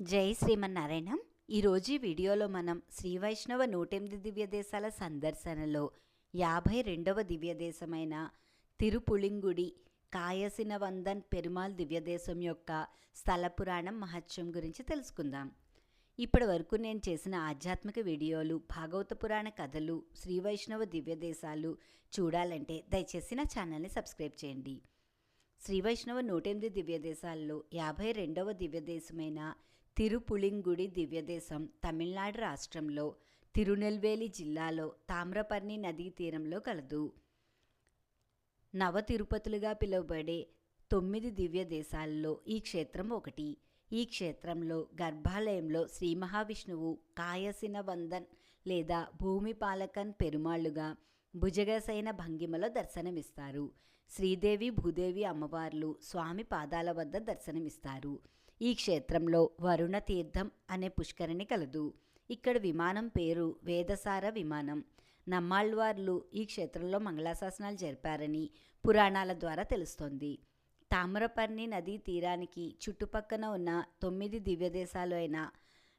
జై శ్రీమన్నారాయణ. ఈరోజు ఈ వీడియోలో మనం శ్రీ వైష్ణవ నూటెనిమిది దివ్య దేశాల సందర్శనలో యాభై రెండవ దివ్య దేశమైన తిరుపుళింగుడి కాయసిన వందన్ పెరుమాల్ దివ్యదేశం యొక్క స్థల పురాణం మహత్యం గురించి తెలుసుకుందాం. ఇప్పటి వరకు నేను చేసిన ఆధ్యాత్మిక వీడియోలు భాగవత పురాణ కథలు శ్రీ వైష్ణవ దివ్య దేశాలు చూడాలంటే దయచేసి నా ఛానల్ని సబ్స్క్రైబ్ చేయండి. శ్రీ వైష్ణవ నూటెనిమిది దివ్యదేశాల్లో యాభై రెండవ దివ్యదేశమైన తిరుపులింగుడి దివ్యదేశం తమిళనాడు రాష్ట్రంలో తిరునెల్వేలి జిల్లాలో తామ్రపర్ణి నదీ తీరంలో కలదు. నవ తిరుపతులుగా పిలువబడే తొమ్మిది దివ్య దేశాల్లో ఈ క్షేత్రం ఒకటి. ఈ క్షేత్రంలో గర్భాలయంలో శ్రీ మహావిష్ణువు కాయసిన వందన్ లేదా భూమిపాలకన్ పెరుమాళ్ళుగా పెరుమాళ్ళుగా భుజగసైన భంగిమలో దర్శనమిస్తారు. శ్రీదేవి భూదేవి అమ్మవార్లు స్వామి పాదాల వద్ద దర్శనమిస్తారు. ఈ క్షేత్రంలో వరుణ తీర్థం అనే పుష్కరిణి కలదు. ఇక్కడ విమానం పేరు వేదసార విమానం. నమ్మాళ్వార్లు ఈ క్షేత్రంలో మంగళాశాసనాలు జరిపారని పురాణాల ద్వారా తెలుస్తోంది. తామ్రపర్ణి నదీ తీరానికి చుట్టుపక్కన ఉన్న తొమ్మిది దివ్యదేశాలు అయిన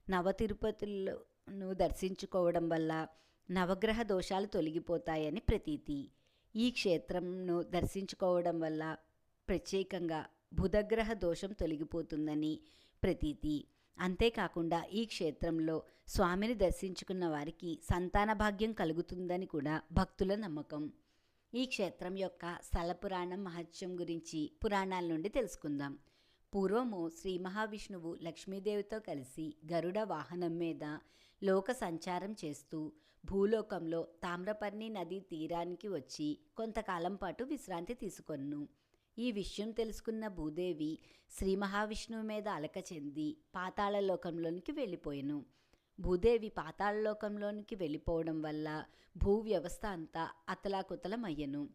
నవ తిరుపతులను దర్శించుకోవడం వల్ల నవగ్రహ దోషాలు తొలగిపోతాయని ప్రతీతి. ఈ క్షేత్రంను దర్శించుకోవడం వల్ల ప్రత్యేకంగా బుధగ్రహ దోషం తొలగిపోతుందని ప్రతీతి. అంతేకాకుండా ఈ క్షేత్రంలో స్వామిని దర్శించుకున్న వారికి సంతాన భాగ్యం కలుగుతుందని కూడా భక్తుల నమ్మకం. ఈ క్షేత్రం యొక్క స్థల పురాణం మహత్యం గురించి పురాణాల నుండి తెలుసుకుందాం. పూర్వము శ్రీ మహావిష్ణువు లక్ష్మీదేవితో కలిసి గరుడ వాహనం మీద లోక సంచారం చేస్తూ భూలోకంలో తామ్రపర్ణి నదీ తీరానికి వచ్చి కొంతకాలం పాటు విశ్రాంతి తీసుకొన్ను. ఈ విషయం తెలుసుకున్న భూదేవి శ్రీ మహావిష్ణువు మీద అలక చెంది పాతాళలోకంలోనికి వెళ్ళిపోయాను. భూదేవి పాతాళలోకంలోనికి వెళ్ళిపోవడం వల్ల భూ వ్యవస్థ అంతా అతలాకుతలమయ్యను.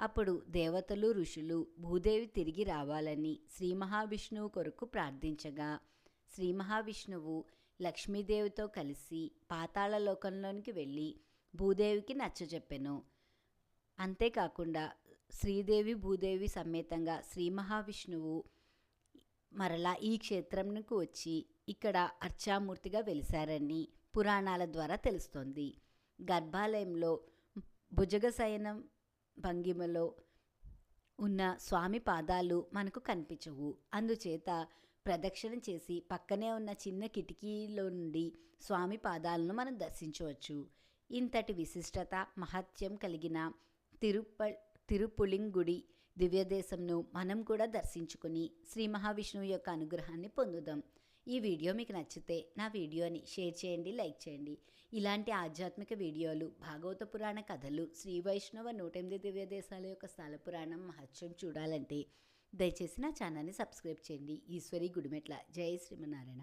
అప్పుడు దేవతలు ఋషులు భూదేవి తిరిగి రావాలని శ్రీ మహావిష్ణువు కొరకు ప్రార్థించగా శ్రీ మహావిష్ణువు లక్ష్మీదేవితో కలిసి పాతాళలోకంలోనికి వెళ్ళి భూదేవికి నచ్చజెప్పెను. అంతేకాకుండా శ్రీదేవి భూదేవి సమేతంగా శ్రీ మహావిష్ణువు మరలా ఈ క్షేత్రంకు వచ్చి ఇక్కడ అర్చామూర్తిగా వెలిశారని పురాణాల ద్వారా తెలుస్తోంది. గర్భాలయంలో భుజగశయనం భంగిమలో ఉన్న స్వామి పాదాలు మనకు కనిపించవు. అందుచేత ప్రదక్షిణ చేసి పక్కనే ఉన్న చిన్న కిటికీలో నుండి స్వామి పాదాలను మనం దర్శించవచ్చు. ఇంతటి విశిష్టత మహత్యం కలిగిన తిరుప తిరుపులింగుడి దివ్యదేశంను మనం కూడా దర్శించుకుని శ్రీ మహావిష్ణువు యొక్క అనుగ్రహాన్ని పొందుదాం. ఈ వీడియో మీకు నచ్చితే నా వీడియోని షేర్ చేయండి లైక్ చేయండి. ఇలాంటి ఆధ్యాత్మిక వీడియోలు భాగవత పురాణ కథలు శ్రీ వైష్ణవ నూట ఎనిమిది దివ్య దేశాల యొక్క స్థల పురాణం మహత్యం చూడాలంటే దయచేసి నా ఛానల్ని సబ్స్క్రైబ్ చేయండి. ఈశ్వరి గుడిమెట్ల. జై శ్రీమనారాయణ